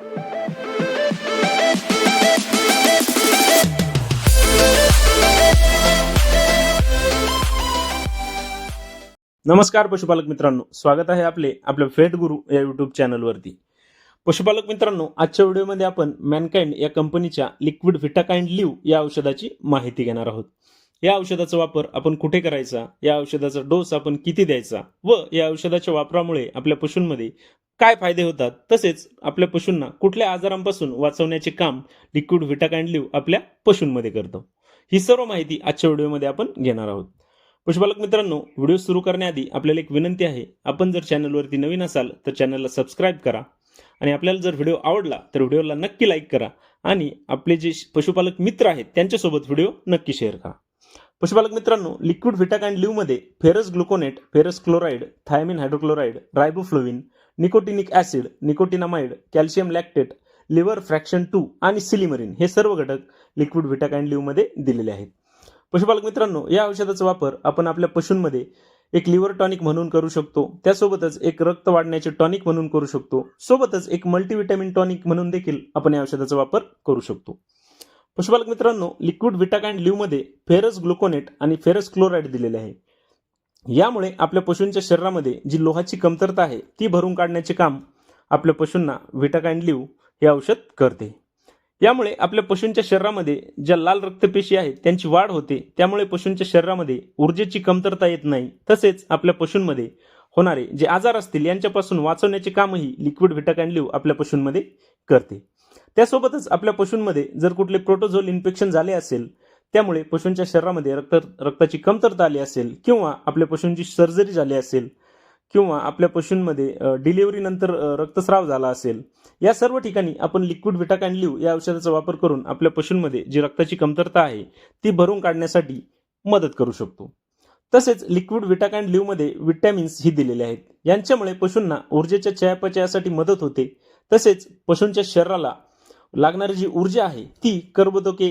नमस्कार पशुपालक मित्रांनो. स्वागत आहे आपले आपल्या फेट गुरु या युट्यूब चॅनलवरती पशुपालक मित्रांनो आजच्या व्हिडिओमध्ये आपण मॅनकाइंड या कंपनीच्या लिक्विड व्हिटाकाइंड लिव्ह या औषधाची माहिती घेणार आहोत. या औषधाचा वापर आपण कुठे करायचा? या औषधाचा डोस आपण किती द्यायचा? व या औषधाच्या वापरामुळे आपल्या पशूंमध्ये काय फायदे होतात? तसेच आपल्या पशूंना कुठल्या आजारांपासून वाचवण्याचे काम लिक्विड व्हिटाकाइंड लिव्ह आपल्या पशूंमध्ये करतो? ही सर्व माहिती आजच्या व्हिडिओमध्ये आपण घेणार आहोत. पशुपालक मित्रांनो व्हिडिओ सुरू करण्याआधी आपल्याला एक विनंती आहे. आपण जर चॅनलवरती नवीन असाल तर चॅनलला सबस्क्राईब करा आणि आपल्याला जर व्हिडिओ आवडला तर व्हिडिओला नक्की लाईक करा आणि आपले जे पशुपालक मित्र आहेत त्यांच्यासोबत व्हिडिओ नक्की शेअर करा. पशुपालक मित्रांनो liquid Vitakind लिव्हमध्ये ferrous gluconate ferrous chloride thiamine hydrochloride riboflavin nicotinic acid nicotinamide calcium lactate liver fraction two आणि सिलिमरिन हे सर्व घटक लिक्विड व्हिटाकाइंड लिव्हमध्ये दिलेले आहेत. पशुपालक मित्रांनो या औषधाचा वापर आपण आपल्या पशूंमध्ये एक लिव्हर टॉनिक म्हणून करू शकतो. त्यासोबतच एक रक्त वाढण्याचे टॉनिक म्हणून करू शकतो. सोबतच एक मल्टीव्हिटॅमिन टॉनिक म्हणून देखील आपण या औषधाचा वापर करू शकतो. पशुपालक मित्रांनो लिक्विड व्हिटाकाइंड लिव्हमध्ये फेरस ग्लुकोनेट आणि फेरस क्लोराईड दिलेले आहे. यामुळे आपल्या पशूंच्या शरीरामध्ये जी लोहाची कमतरता आहे ती भरून काढण्याचे काम आपल्या पशूंना व्हिटाकाइंड लिव्ह हे औषध करते. यामुळे आपल्या पशूंच्या शरीरामध्ये ज्या लाल रक्तपेशी आहेत त्यांची वाढ होते. त्यामुळे पशूंच्या शरीरामध्ये ऊर्जेची कमतरता येत नाही. तसेच आपल्या पशूंमध्ये होणारे जे आजार असतील यांच्यापासून वाचवण्याचे कामही लिक्विड व्हिटाकाइंड लिव्ह आपल्या पशूंमध्ये करते. त्यासोबतच आपल्या पशूंमध्ये जर कुठले प्रोटोझोल इन्फेक्शन झाले असेल त्यामुळे पशूंच्या शरीरामध्ये रक्त रक्ताची कमतरता आली असेल किंवा आपल्या पशूंची सर्जरी झाली असेल किंवा आपल्या पशूंमध्ये डिलिव्हरीनंतर रक्तस्राव झाला असेल या सर्व ठिकाणी आपण लिक्विड विटाकॅन लिव्ह या औषधाचा वापर करून आपल्या पशूंमध्ये जी रक्ताची कमतरता आहे ती भरून काढण्यासाठी मदत करू शकतो. तसेच लिक्विड विटाकॅन लिव्हमध्ये विटॅमिन्स ही दिलेले आहेत. यांच्यामुळे पशूंना ऊर्जेच्या चयापचयासाठी मदत होते. तसेच पशूंच्या शरीराला लागणारी जी ऊर्जा आहे ती कर्बोदके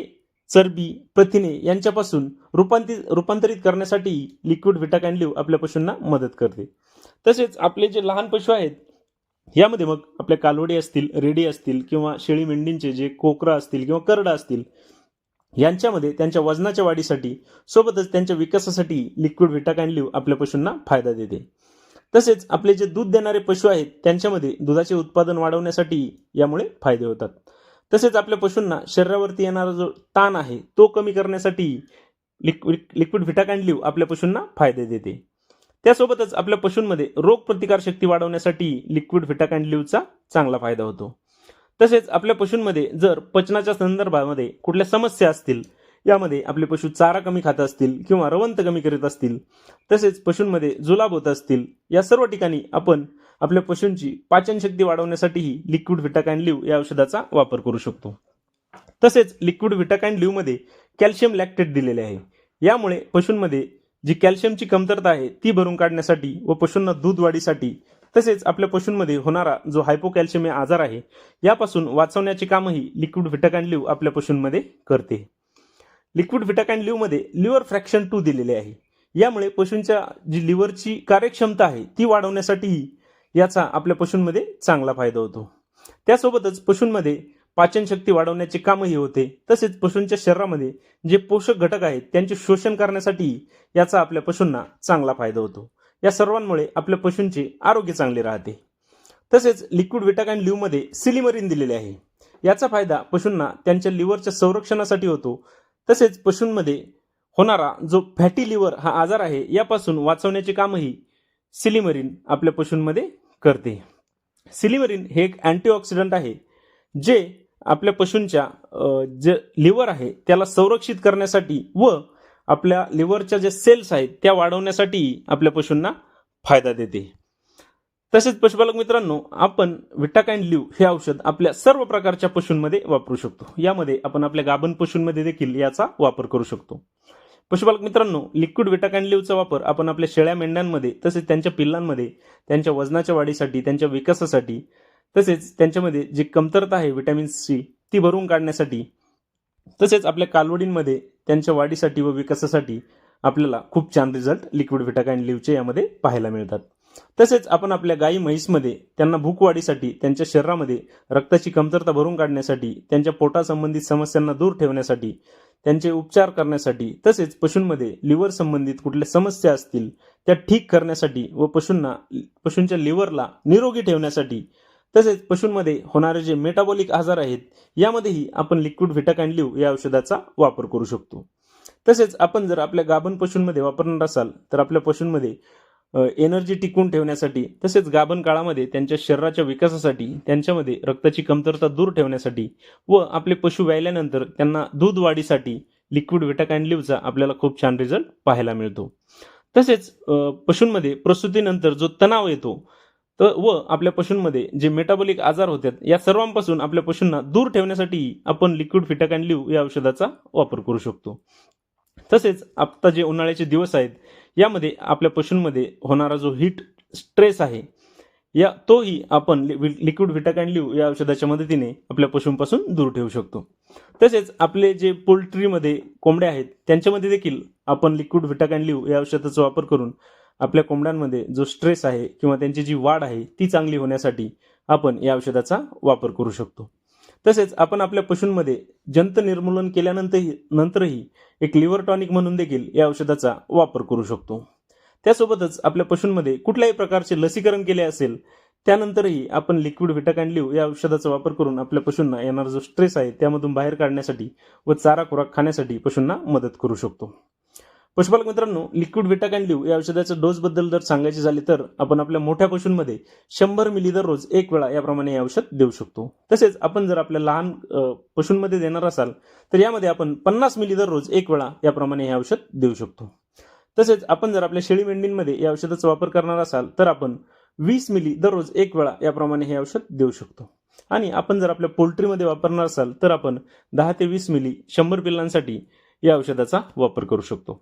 चरबी प्रथिने यांच्यापासून रूपांतरित रूपांतरित करण्यासाठी लिक्विड व्हिटाकाइन लिव्ह आपल्या पशूंना मदत करते. तसेच आपले जे लहान पशु आहेत यामध्ये मग आपल्या कालवडी असतील रेडी असतील किंवा शेळी मेंढींचे जे कोकरा असतील किंवा करडा असतील यांच्यामध्ये त्यांच्या वजनाच्या वाढीसाठी सोबतच त्यांच्या विकासासाठी लिक्विड व्हिटाकाइन लिव्ह आपल्या पशूंना फायदा देते. तसेच आपले जे दूध देणारे पशु आहेत त्यांच्यामध्ये दुधाचे उत्पादन वाढवण्यासाठी यामुळे फायदे होतात. तसेच आपल्या पशूंना शरीरावरती येणारा जो ताण आहे तो कमी करण्यासाठी लिक्विड लिक्विड व्हिटाकाइन आपल्या पशूंना फायदे देते. त्यासोबतच आपल्या पशूंमध्ये रोग प्रतिकारशक्ती वाढवण्यासाठी लिक्विड व्हिटाकाइन लिव्हचा चांगला फायदा होतो. तसेच आपल्या पशूंमध्ये जर पचनाच्या संदर्भामध्ये कुठल्या समस्या असतील यामध्ये आपले पशु चारा कमी खात असतील किंवा रवंत कमी करीत असतील तसेच पशूंमध्ये जुलाब होत असतील या सर्व ठिकाणी आपण आपल्या पशूंची पाचनशक्ती वाढवण्यासाठीही लिक्विड व्हिटाकाइन लिव्ह या औषधाचा वापर करू शकतो. तसेच लिक्विड व्हिटाकाइन लिव्हमध्ये कॅल्शियम लॅक्टेट दिलेले आहे. यामुळे पशूंमध्ये जी कॅल्शियमची कमतरता आहे ती भरून काढण्यासाठी व पशूंना दूध वाढीसाठी तसेच आपल्या पशूंमध्ये होणारा जो हायपोकॅल्शियम आजार आहे यापासून वाचवण्याचे कामही लिक्विड व्हिटाकाइन लिव्ह आपल्या पशूंमध्ये करते. लिक्विड व्हिटाकाइन लिव्हमध्ये लिव्हर फ्रॅक्शन टू दिलेले आहे. यामुळे पशूंच्या जी लिव्हरची कार्यक्षमता आहे ती वाढवण्यासाठीही याचा आपल्या पशूंमध्ये चांगला फायदा होतो. त्यासोबतच पशूंमध्ये पाचनशक्ती वाढवण्याचे कामही होते. तसेच पशूंच्या शरीरामध्ये जे पोषक घटक आहेत त्यांचे शोषण करण्यासाठी याचा आपल्या पशूंना चांगला फायदा होतो. या सर्वांमुळे आपल्या पशूंचे आरोग्य चांगले राहते. तसेच लिक्विड विटाकॅन लिव्हमध्ये सिलिमरिन दिलेले आहे. याचा फायदा पशूंना त्यांच्या लिव्हरच्या संरक्षणासाठी होतो. तसेच पशूंमध्ये होणारा जो फॅटी लिव्हर हा आजार आहे यापासून वाचवण्याचे कामही सिलिमरिन आपल्या पशूंमध्ये करते. सिलिमरिन हे एक अँटीऑक्सिडंट आहे जे आपल्या पशूंच्या जे लिव्हर आहे त्याला संरक्षित करण्यासाठी व आपल्या लिव्हरच्या जे सेल्स आहेत त्या वाढवण्यासाठी आपल्या पशूंना फायदा देते. तसेच पशुपालक मित्रांनो आपण विटाकाइन लिव्ह हे औषध आपल्या सर्व प्रकारच्या पशूंमध्ये वापरू शकतो. यामध्ये आपण आपल्या गाभण पशूंमध्ये देखील याचा वापर करू शकतो. पशुपालक मित्रांनो लिक्विड विटाकाइन लिव्हचा वापर आपण आपल्या शेळ्या मेंढ्यांमध्ये तसेच त्यांच्या पिल्लांमध्ये त्यांच्या वजनाच्या वाढीसाठी त्यांच्या विकासासाठी तसेच त्यांच्यामध्ये जी कमतरता आहे व्हिटॅमिन सी ती भरून काढण्यासाठी तसेच आपल्या कालवडींमध्ये त्यांच्या वाढीसाठी व विकासासाठी आपल्याला खूप छान रिझल्ट लिक्विड व्हिटाकाइन लिव्हचे यामध्ये पाहायला मिळतात. तसेच आपण आपल्या गाई म्हैसमध्ये त्यांना भूकवाढीसाठी त्यांच्या शरीरामध्ये रक्ताची कमतरता भरून काढण्यासाठी त्यांच्या पोटासंबंधित समस्यांना दूर ठेवण्यासाठी त्यांचे उपचार करण्यासाठी तसेच पशूंमध्ये लिव्हर संबंधित कुठल्या समस्या असतील त्या ठीक करण्यासाठी व पशूंना पशूंच्या लिव्हरला निरोगी ठेवण्यासाठी तसेच पशूंमध्ये होणारे जे मेटाबॉलिक आजार आहेत यामध्येही आपण लिक्विड व्हिटाकाइन या औषधाचा वापर करू शकतो. तसेच आपण जर आपल्या गाभण पशूंमध्ये वापरणार असाल तर आपल्या पशूंमध्ये एनर्जी टिकवून ठेवण्यासाठी तसेच गाभण काळामध्ये त्यांच्या शरीराच्या विकासासाठी त्यांच्यामध्ये रक्ताची कमतरता दूर ठेवण्यासाठी व आपले पशु व्यायल्यानंतर त्यांना दूध वाढीसाठी लिक्विड व्हिटाकाइन लिव्हचा आपल्याला खूप छान रिझल्ट पाहायला मिळतो. तसेच पशूंमध्ये प्रसूतीनंतर जो तणाव येतो तर व आपल्या पशूंमध्ये जे मेटाबॉलिक आजार होतात या सर्वांपासून आपल्या पशूंना दूर ठेवण्यासाठी आपण लिक्विड फिटाकाइन लिव्ह या औषधाचा वापर करू शकतो. तसेच आत्ता जे उन्हाळ्याचे दिवस आहेत यामध्ये आपल्या पशूंमध्ये होणारा जो हीट स्ट्रेस आहे या तोही आपण लिक्विड व्हिटाकाइन लिव्ह या औषधाच्या मदतीने आपल्या पशूंपासून दूर ठेवू शकतो. तसेच आपले जे पोल्ट्रीमध्ये कोंबड्या आहेत त्यांच्यामध्ये देखील आपण लिक्विड व्हिटाकाइन लिव या औषधाचा वापर करून आपल्या कोंबड्यांमध्ये जो स्ट्रेस आहे किंवा त्यांची जी वाढ आहे ती चांगली होण्यासाठी आपण या औषधाचा वापर करू शकतो. तसेच आपण आपल्या पशूंमध्ये जंत निर्मूलन केल्यानंतरही नंतरही एक लिव्हर टॉनिक म्हणून देखील या औषधाचा वापर करू शकतो. त्यासोबतच आपल्या पशूंमध्ये कुठल्याही प्रकारचे लसीकरण केले असेल त्यानंतरही आपण लिक्विड व्हिटाकाइन लिव्ह या औषधाचा वापर करून आपल्या पशूंना येणारा जो स्ट्रेस आहे त्यामधून बाहेर काढण्यासाठी व चारा खुराक खाण्यासाठी पशूंना मदत करू शकतो. पशुपालक मित्रांनो लिक्विड व्हिटाकाइन लिव्ह या औषधाच्या डोसबद्दल जर सांगायचे झाले तर आपण आपल्या मोठ्या पशूंमध्ये शंभर मिली दररोज एक वेळा याप्रमाणे हे औषध देऊ शकतो. तसेच आपण जर आपल्या लहान पशूंमध्ये देणार असाल तर यामध्ये आपण पन्नास मिली दररोज एक वेळा याप्रमाणे हे औषध देऊ शकतो. तसेच आपण जर आपल्या शेळी मेंढींमध्ये या औषधाचा वापर करणार असाल तर आपण वीस मिली दररोज एक वेळा याप्रमाणे हे औषध देऊ शकतो. आणि आपण जर आपल्या पोल्ट्रीमध्ये वापरणार असाल तर आपण दहा ते वीस मिली शंभर पिल्लांसाठी या औषधाचा वापर करू शकतो.